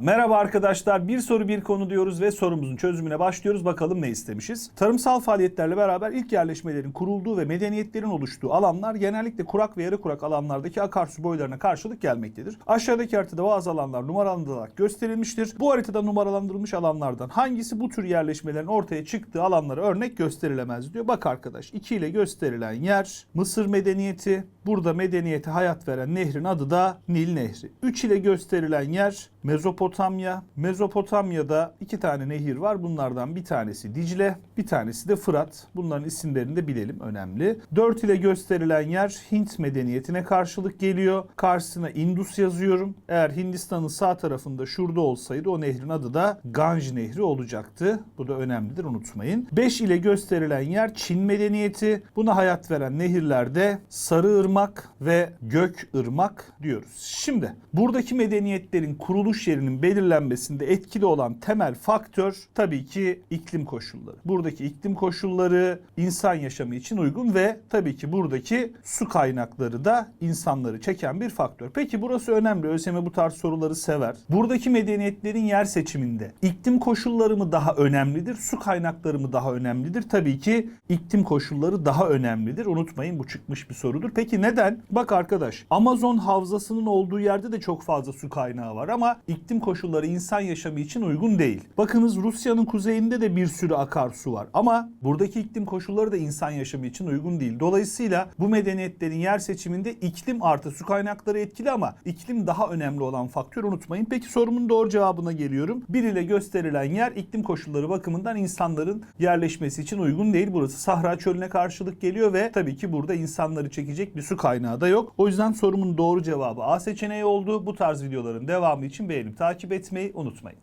Merhaba arkadaşlar. Bir soru bir konu diyoruz ve sorumuzun çözümüne başlıyoruz. Bakalım ne istemişiz? Tarımsal faaliyetlerle beraber ilk yerleşmelerin kurulduğu ve medeniyetlerin oluştuğu alanlar genellikle kurak ve yarı kurak alanlardaki akarsu boylarına karşılık gelmektedir. Aşağıdaki haritada bazı alanlar numaralandırılarak gösterilmiştir. Bu haritada numaralandırılmış alanlardan hangisi bu tür yerleşmelerin ortaya çıktığı alanlara örnek gösterilemez diyor. Bak arkadaş 2 ile gösterilen yer Mısır medeniyeti. Burada medeniyete hayat veren nehrin adı da Nil Nehri. 3 ile gösterilen yer Mezopotamya. Mezopotamya'da iki tane nehir var. Bunlardan bir tanesi Dicle, bir tanesi de Fırat. Bunların isimlerini de bilelim önemli. 4 ile gösterilen yer Hint medeniyetine karşılık geliyor. Karşısına Indus yazıyorum. Eğer Hindistan'ın sağ tarafında şurada olsaydı o nehrin adı da Ganj Nehri olacaktı. Bu da önemlidir unutmayın. 5 ile gösterilen yer Çin medeniyeti. Buna hayat veren nehirlerde Sarı Irmak ve Gök Irmak diyoruz. Şimdi buradaki medeniyetlerin kuruluş yerinin belirlenmesinde etkili olan temel faktör tabii ki iklim koşulları. Buradaki iklim koşulları insan yaşamı için uygun ve tabii ki buradaki su kaynakları da insanları çeken bir faktör. Peki burası önemli. ÖSYM bu tarz soruları sever. Buradaki medeniyetlerin yer seçiminde iklim koşulları mı daha önemlidir, su kaynakları mı daha önemlidir? Tabii ki iklim koşulları daha önemlidir. Unutmayın bu çıkmış bir sorudur. Peki neden? Bak arkadaş Amazon havzasının olduğu yerde de çok fazla su kaynağı var ama iklim koşulları insan yaşamı için uygun değil. Bakınız Rusya'nın kuzeyinde de bir sürü akarsu var ama buradaki iklim koşulları da insan yaşamı için uygun değil. Dolayısıyla bu medeniyetlerin yer seçiminde iklim artı su kaynakları etkili ama iklim daha önemli olan faktör unutmayın. Peki sorumun doğru cevabına geliyorum. Bir ile gösterilen yer iklim koşulları bakımından insanların yerleşmesi için uygun değil. Burası Sahra çölüne karşılık geliyor ve tabii ki burada insanları çekecek bir su kaynağı da yok. O yüzden sorumun doğru cevabı A seçeneği oldu. Bu tarz videoların devamı için beğenip takip etmeyi unutmayın.